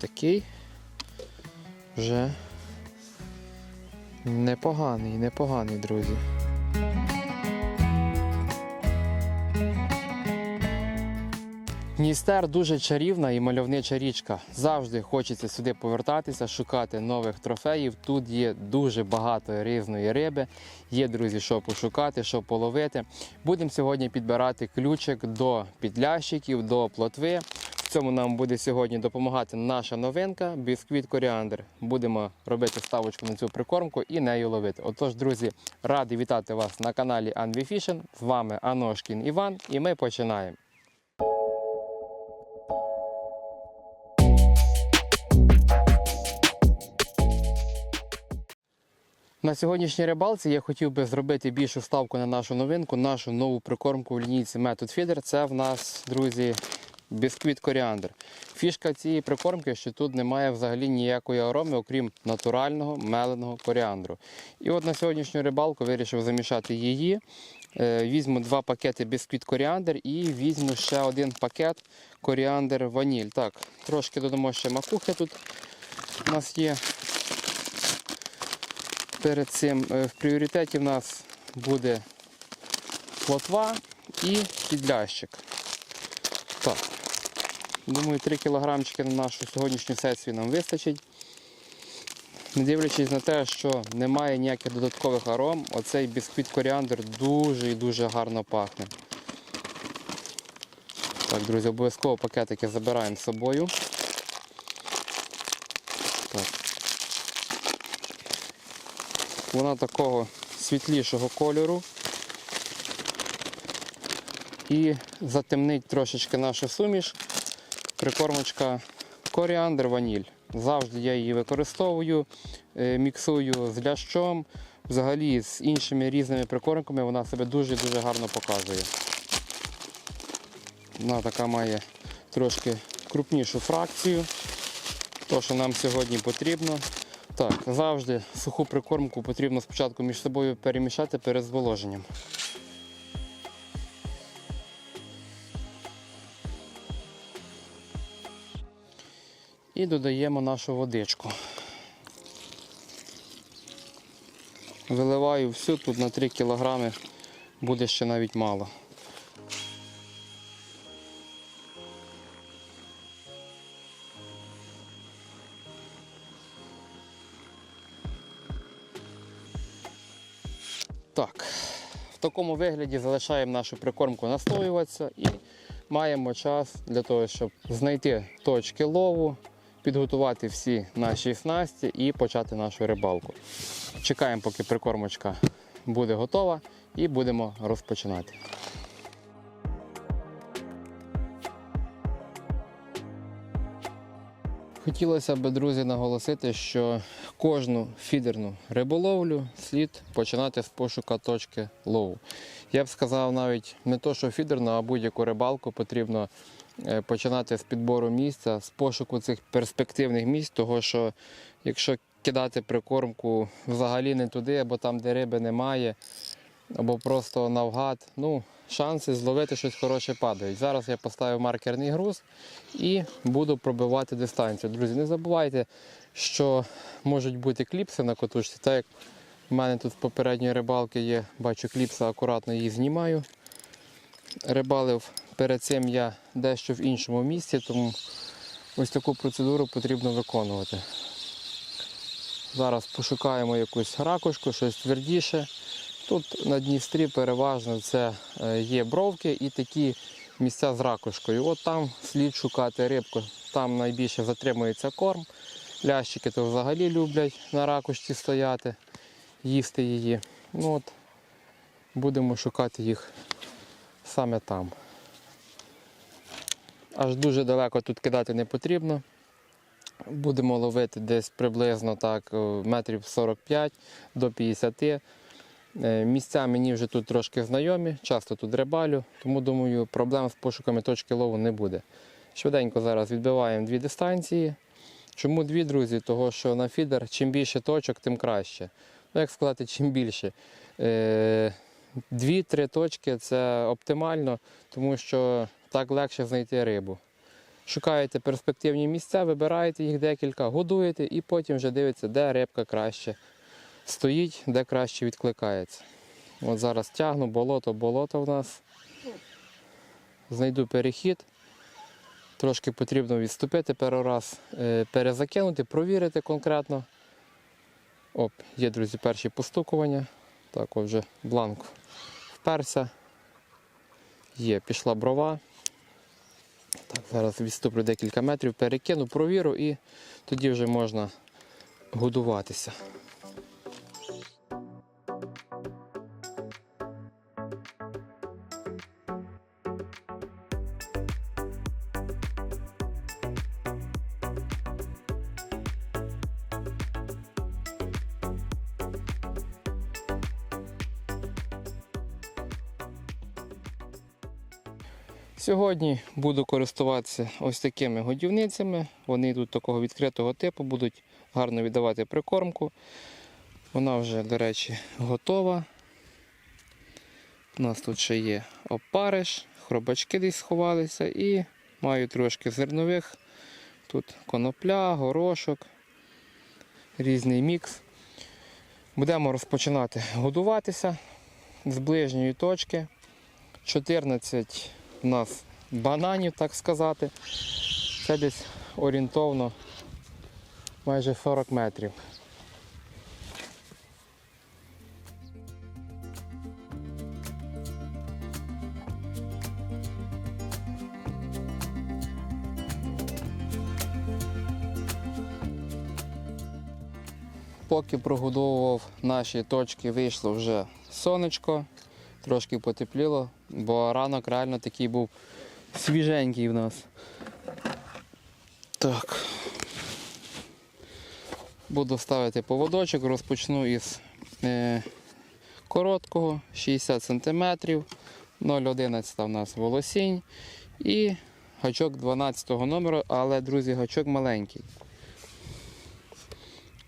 такий вже непоганий, непоганий, друзі. Дністер дуже чарівна і мальовнича річка. Завжди хочеться сюди повертатися, шукати нових трофеїв. Тут є дуже багато різної риби. Є, друзі, що пошукати, що половити. Будемо сьогодні підбирати ключик до підлящиків, до плотви. Цьому нам буде сьогодні допомагати наша новинка бісквіт коріандр. Будемо робити ставочку на цю прикормку і нею ловити. Отож, друзі, радий вітати вас на каналі Anvi Fishing. З вами Аношкін Іван, і ми починаємо. На сьогоднішній рибалці я хотів би зробити більшу ставку на нашу новинку, нашу нову прикормку в лінійці Method Feeder. Це в нас, друзі, бісквіт коріандр. Фішка цієї прикормки, що тут немає взагалі ніякої ароми, окрім натурального меленого коріандру. І от на сьогоднішню рибалку вирішив замішати її. Е, Візьму два пакети бісквіт коріандр і візьму ще один пакет коріандр ваніль. Так, трошки додамо ще макухи тут у нас є. Перед цим е, в пріоритеті в нас буде плотва і підлящик. Думаю, 3 кілограмчики на нашу сьогоднішню сесію нам вистачить. Не дивлячись на те, що немає ніяких додаткових аром, оцей бісквіт коріандр дуже і дуже гарно пахне. Так, друзі, обов'язково пакетики забираємо з собою. Так. Вона такого світлішого кольору. І затемнить трошечки нашу суміш. Прикормочка коріандр ваніль. Завжди я її використовую, е, міксую з лящом. Взагалі з іншими різними прикормками вона себе дуже-дуже гарно показує. Вона така має трошки крупнішу фракцію. То, що нам сьогодні потрібно. Так, завжди суху прикормку потрібно спочатку між собою перемішати перед зволоженням. І додаємо нашу водичку. Виливаю всю, тут на 3 кг буде ще навіть мало. Так, в такому вигляді залишаємо нашу прикормку настоюватися і маємо час для того, щоб знайти точки лову, підготувати всі наші снасті і почати нашу рибалку. Чекаємо, поки прикормочка буде готова, і будемо розпочинати. Хотілося б, друзі, наголосити, що кожну фідерну риболовлю слід починати з пошука точки лову. Я б сказав, навіть не то, що фідерну, а будь-яку рибалку потрібно починати з підбору місця, з пошуку цих перспективних місць, того що якщо кидати прикормку взагалі не туди, або там, де риби немає, або просто навгад, ну, шанси зловити щось хороше падають. Зараз я поставив маркерний груз і буду пробивати дистанцію. Друзі, не забувайте, що можуть бути кліпси на котушці. Так як в мене тут з попередньої рибалки є, бачу кліпса, акуратно її знімаю. Рибалив перед цим я дещо в іншому місці, тому ось таку процедуру потрібно виконувати. Зараз пошукаємо якусь ракушку, щось твердіше. Тут на Дністрі переважно це е, є бровки і такі місця з ракушкою. От там слід шукати рибку, там найбільше затримується корм. Лящики то взагалі люблять на ракушці стояти, їсти її. Ну от, Будемо шукати їх саме там. Аж дуже далеко тут кидати не потрібно. Будемо ловити десь приблизно так е, метрів 45 до 50. Е, Місця мені вже тут трошки знайомі, часто тут рибалю, тому думаю, проблем з пошуками точки лову не буде. Швиденько зараз відбиваємо дві дистанції. Чому дві, друзі? Того, що на фідер чим більше точок, тим краще. Ну, як сказати, чим більше. Дві-три точки це оптимально, тому що так легше знайти рибу. шукаєте перспективні місця, вибираєте їх декілька, годуєте і потім вже дивиться, де рибка краще стоїть, де краще відкликається. От зараз тягну, болото, болото в нас. Знайду перехід. Трошки потрібно відступити пару раз, е, перезакинути, провірити конкретно. Оп, є, друзі, перші постукування. Так, от вже бланк вперся. Є, пішла брова. Так, зараз відступлю декілька метрів, перекину, провіру і тоді вже можна годуватися. Сьогодні буду користуватися ось такими годівницями. Вони йдуть такого відкритого типу, будуть гарно віддавати прикормку. Вона вже, до речі, готова. У нас тут ще є опариш, хробачки десь сховалися і маю трошки зернових. Тут конопля, горошок, різний мікс. Будемо розпочинати годуватися з ближньої точки. 14 у нас бананів, так сказати. Це десь орієнтовно майже 40 метрів. Поки прогодовував наші точки, вийшло вже сонечко, трошки потепліло, бо ранок реально такий був свіженький в нас. Так. Буду ставити поводочок, розпочну із е, короткого 60 см, 0,11 у нас волосінь і гачок 12 номеру, але, друзі, гачок маленький.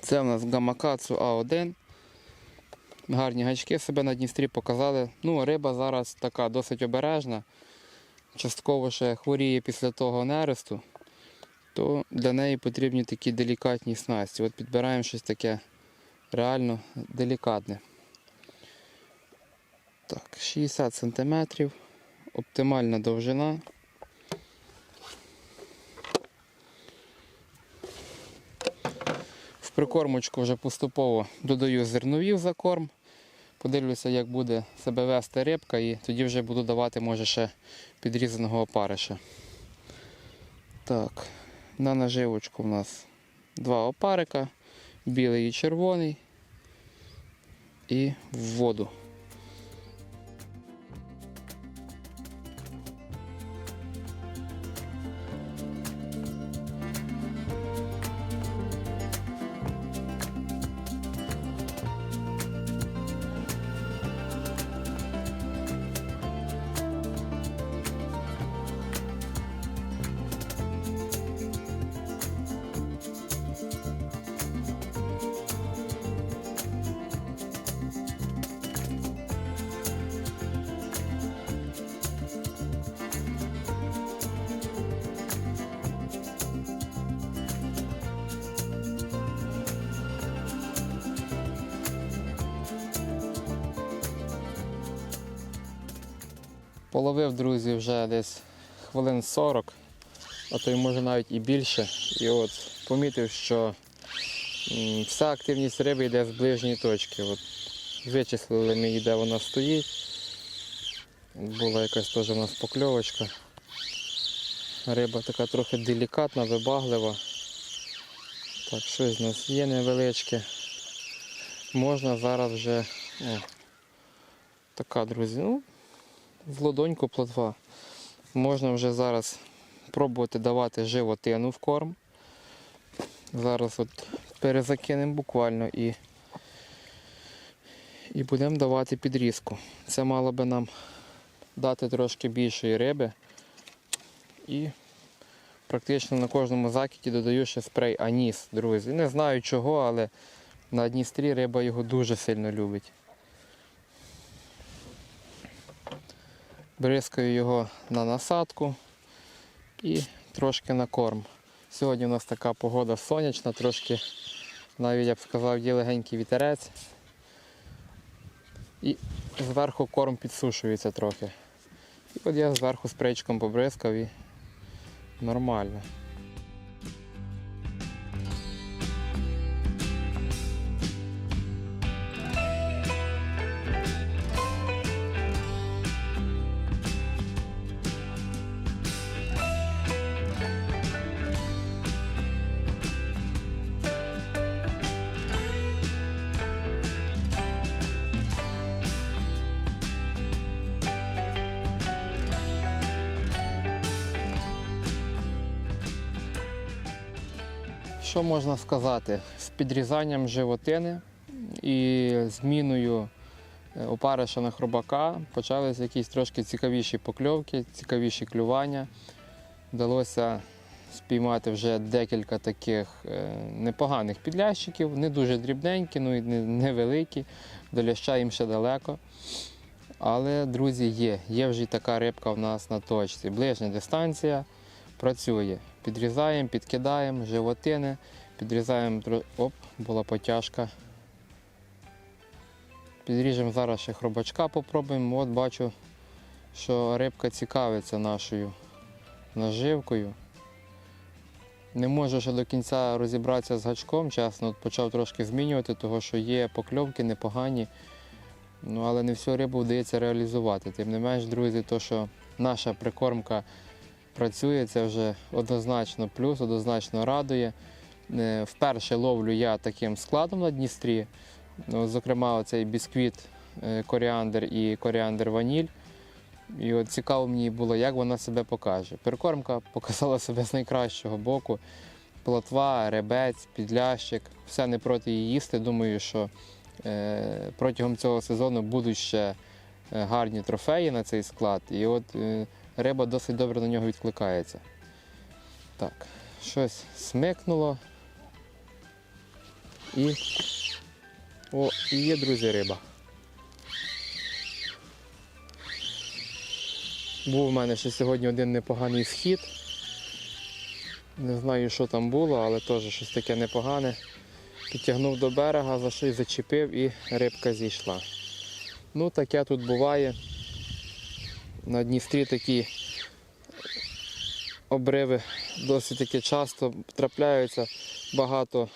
Це у нас Гамакацу А1. Гарні гачки себе на Дністрі показали. Ну, риба зараз така досить обережна. Частково ще хворіє після того нересту, то для неї потрібні такі делікатні снасті. От підбираємо щось таке реально делікатне. Так, 60 см, оптимальна довжина. Прикормочку вже поступово додаю зернові за корм. Подивлюся, як буде себе вести рибка, і тоді вже буду давати, може, ще підрізаного опариша. Так, на наживочку в нас два опарика, білий і червоний. І в воду. Половив, друзі, вже десь хвилин 40, а то й може навіть і більше. І от помітив, що вся активність риби йде з ближньої точки. От вичислили її, де вона стоїть. Була якась теж у нас покльовочка. Риба така трохи делікатна, вибаглива. Так, щось у нас є невеличке. Можна зараз вже. О, така, друзі. Ну, в ладоньку плотва. Можна вже зараз пробувати давати животину в корм. Зараз от перезакинемо буквально і, і будемо давати підрізку. Це мало би нам дати трошки більшої риби. І практично на кожному закиді додаю ще спрей Аніс, друзі. Не знаю чого, але на Дністрі риба його дуже сильно любить. Бризкаю його на насадку і трошки на корм. Сьогодні у нас така погода сонячна, трошки, навіть я б сказав, є легенький вітерець. І зверху корм підсушується трохи. І от я зверху спрейчком побризкав і нормально. Що можна сказати? З підрізанням животини і зміною е, опариша на хробака почалися якісь трошки цікавіші покльовки, цікавіші клювання. Вдалося спіймати вже декілька таких е, непоганих підлящиків, не дуже дрібненькі, ну і невеликі, до ляща їм ще далеко. Але, друзі, є. Є вже така рибка в нас на точці. Ближня дистанція працює. Підрізаємо, підкидаємо животини, підрізаємо Оп, була потяжка. Підріжемо зараз ще хробачка, попробуємо. От бачу, що рибка цікавиться нашою наживкою. Не можу ще до кінця розібратися з гачком, чесно, от почав трошки змінювати, тому що є покльовки непогані. Ну, але не всю рибу вдається реалізувати. Тим не менш, друзі, то, що наша прикормка працює, це вже однозначно плюс, однозначно радує. Е, Вперше ловлю я таким складом на Дністрі. Ну, Зокрема, оцей бісквіт, е, коріандр і коріандр ваніль. І от цікаво мені було, як вона себе покаже. Прикормка показала себе з найкращого боку. Плотва, ребець, підлящик, все не проти її їсти. Думаю, що е, протягом цього сезону будуть ще гарні трофеї на цей склад. І от риба досить добре на нього відкликається. Так, щось смикнуло. І. О, і є, друзі, риба. Був у мене ще сьогодні один непоганий схід. Не знаю, що там було, але теж щось таке непогане. Підтягнув до берега, за щось зачепив і рибка зійшла. Ну, таке тут буває. На Дністрі такі обриви досить таки часто трапляються. Багато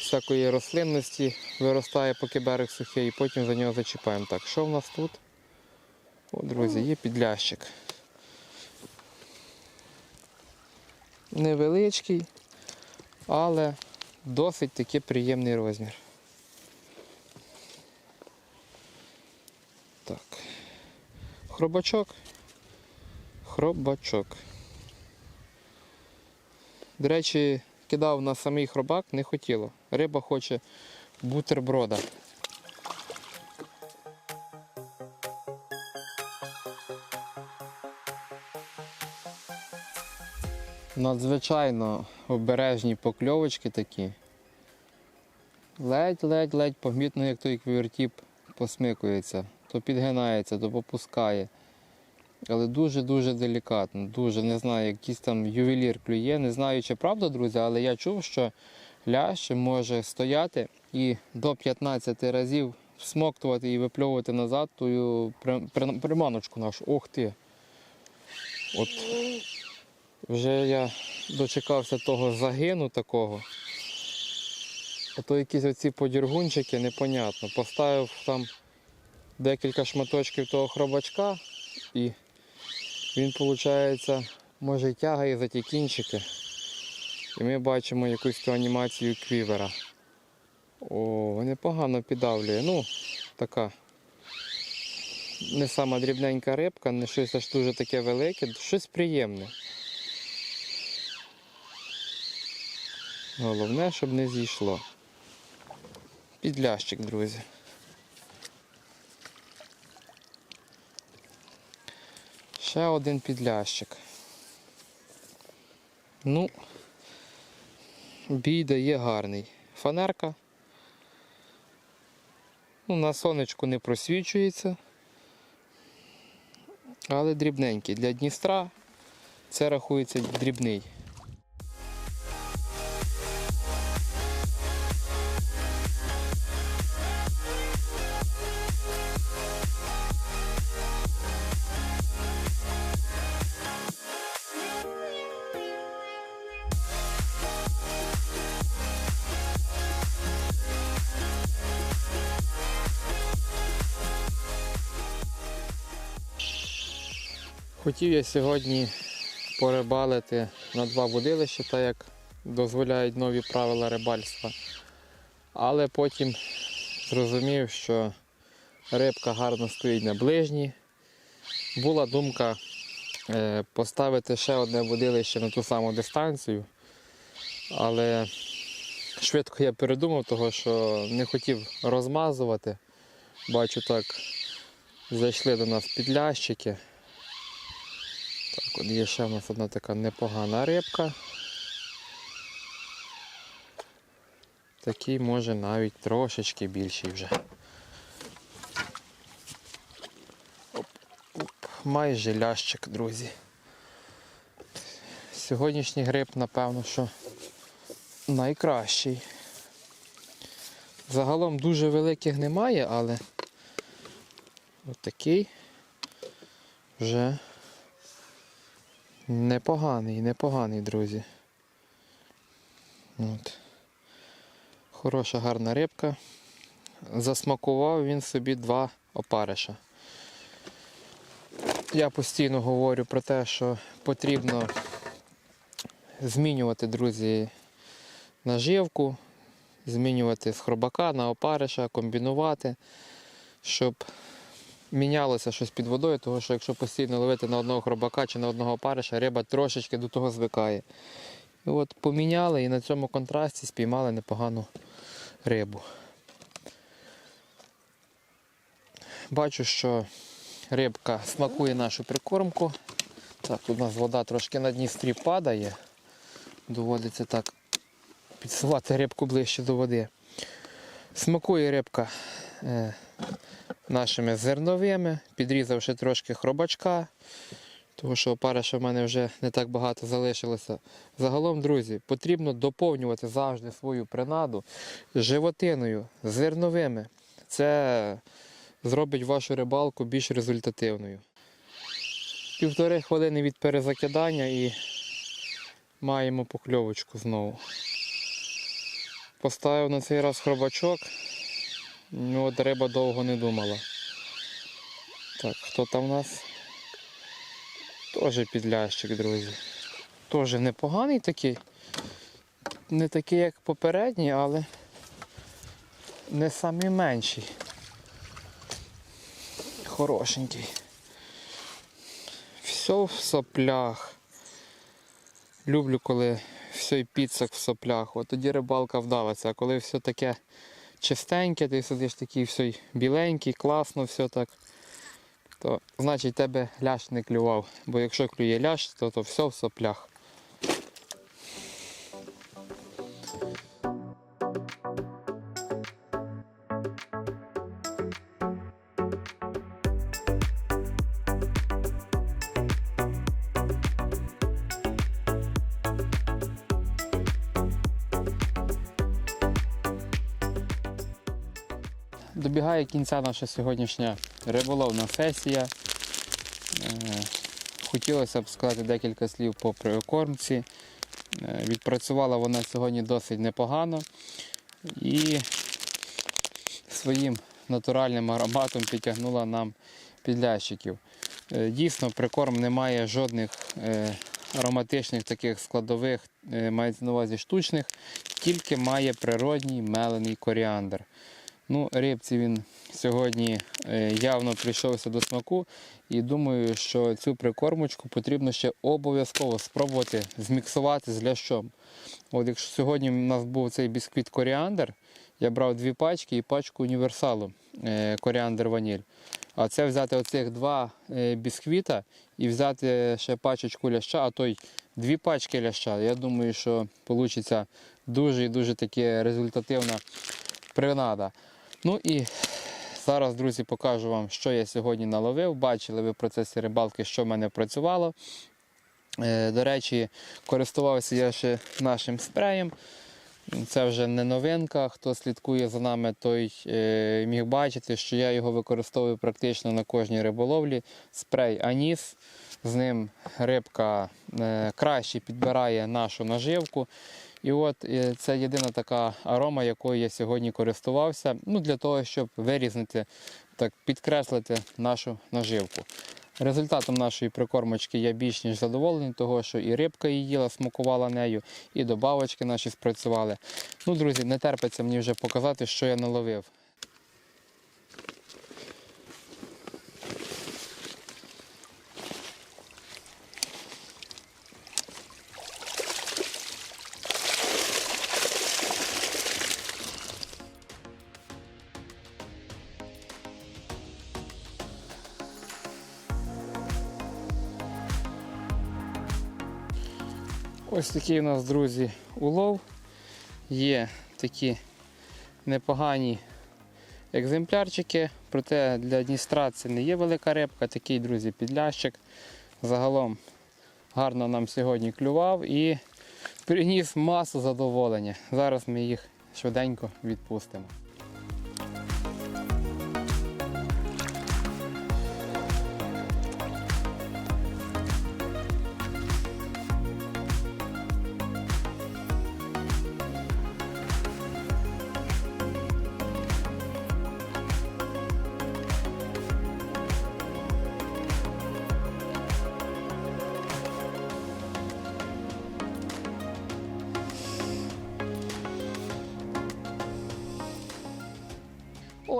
всякої рослинності виростає, поки берег сухий, і потім за нього зачіпаємо. Так, що в нас тут? О, друзі, є підлящик. Невеличкий, але досить таки приємний розмір. Так. Хробачок. Хробачок. До речі, кидав на самий хробак, не хотіло. Риба хоче бутерброда. Надзвичайно обережні покльовочки такі. Ледь-ледь-ледь помітно, як той квівертіп посмикується, то підгинається, то попускає. Але дуже-дуже делікатно, дуже не знаю, якийсь там ювелір клює. Не знаю, чи правда, друзі, але я чув, що лящ може стояти і до 15 разів всмоктувати і випльовувати назад ту при- при- приманочку нашу. Ох ти! От вже я дочекався того загину такого. А то якісь оці подіргунчики, непонятно. Поставив там декілька шматочків того хробачка і він, виходить, може й тягає за ті кінчики. І ми бачимо якусь ту анімацію квівера. О, непогано піддавлює. Ну, така не сама дрібненька рибка, не щось аж дуже таке велике, щось приємне. Головне, щоб не зійшло. Підлящик, друзі. Ще один підлящик. Ну, бій дає гарний. Фанерка. Ну, на сонечку не просвічується. Але дрібненький. Для Дністра це рахується дрібний. Хотів я сьогодні порибалити на два будилища, так як дозволяють нові правила рибальства. Але потім зрозумів, що рибка гарно стоїть на ближній. Була думка е, поставити ще одне будилище на ту саму дистанцію. Але швидко я передумав, того, що не хотів розмазувати. Бачу так, зайшли до нас підлящики. От є ще в нас одна така непогана рибка. Такий може навіть трошечки більший вже. Оп, оп, майже лящик, друзі. Сьогоднішній гриб, напевно, що найкращий. Загалом дуже великих немає, але от такий вже Непоганий, непоганий, друзі. От. Хороша гарна рибка. Засмакував він собі два опариша. Я постійно говорю про те, що потрібно змінювати, друзі, наживку, змінювати з хробака на опариша, комбінувати, щоб мінялося щось під водою, тому що якщо постійно ловити на одного хробака чи на одного опариша, риба трошечки до того звикає. І от поміняли і на цьому контрасті спіймали непогану рибу. Бачу, що рибка смакує нашу прикормку. Так, тут у нас вода трошки на Дністрі падає. Доводиться так підсувати рибку ближче до води. Смакує рибка е, нашими зерновими, підрізавши трошки хробачка, тому що опариша в мене вже не так багато залишилося. Загалом, друзі, потрібно доповнювати завжди свою принаду животиною, зерновими. Це зробить вашу рибалку більш результативною. Півтори хвилини від перезакидання і маємо покльовочку знову. Поставив на цей раз хробачок. Ну, риба довго не думала. Так, хто там у нас? Теж підлящик, друзі. Теж непоганий такий. Не такий, як попередній, але не самий менший. Хорошенький. Все в соплях. Люблю, коли все підсак в соплях. От тоді рибалка вдалася, а коли все таке чистеньке, ти сидиш такий все біленький, класно, все так. То значить тебе ляш не клював. Бо якщо клює ляш, то, то все в соплях. Добігає кінця наша сьогоднішня риболовна сесія. Е, Хотілося б сказати декілька слів по прикормці. Е, Відпрацювала вона сьогодні досить непогано і своїм натуральним ароматом підтягнула нам підлящиків. Е, Дійсно, прикорм не має жодних ароматичних таких складових, мається на увазі штучних, тільки має природній мелений коріандр. Ну, рибці він сьогодні е, явно прийшовся до смаку і думаю, що цю прикормочку потрібно ще обов'язково спробувати зміксувати з лящом. От якщо сьогодні у нас був цей бісквіт коріандр, я брав дві пачки і пачку універсалу е, коріандр ваніль. А це взяти оцих два е, бісквіта і взяти ще пачечку ляща, а то й дві пачки ляща. Я думаю, що вийде дуже і дуже таки результативна принада. Ну і зараз, друзі, покажу вам, що я сьогодні наловив. Бачили ви в процесі рибалки, що в мене працювало. Е, До речі, користувався я ще нашим спреєм. Це вже не новинка. Хто слідкує за нами, той е, міг бачити, що я його використовую практично на кожній риболовлі. Спрей Аніс. З ним рибка е, краще підбирає нашу наживку. І от е, це єдина така арома, якою я сьогодні користувався, ну, для того, щоб вирізнити, так, підкреслити нашу наживку. Результатом нашої прикормочки я більш ніж задоволений, того що і рибка її їла, смакувала нею, і добавочки наші спрацювали. Ну, друзі, не терпиться мені вже показати, що я наловив. Такий у нас, друзі, улов. Є такі непогані екземплярчики, проте для Дністра це не є велика рибка, такий, друзі, підлящик. Загалом гарно нам сьогодні клював і приніс масу задоволення. Зараз ми їх швиденько відпустимо.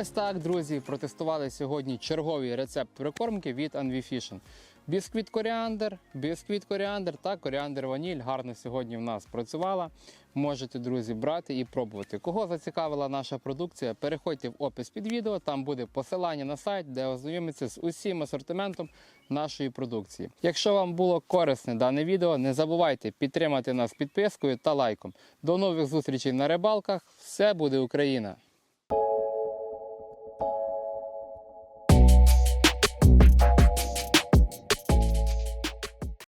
Ось так, друзі, протестували сьогодні черговий рецепт прикормки від Anvi Fishing. Бісквіт коріандр, бісквіт коріандр та коріандр ваніль гарно сьогодні в нас працювала. Можете, друзі, брати і пробувати. Кого зацікавила наша продукція, переходьте в опис під відео, там буде посилання на сайт, де ознайомитися з усім асортиментом нашої продукції. Якщо вам було корисне дане відео, не забувайте підтримати нас підпискою та лайком. До нових зустрічей на рибалках. Все буде Україна!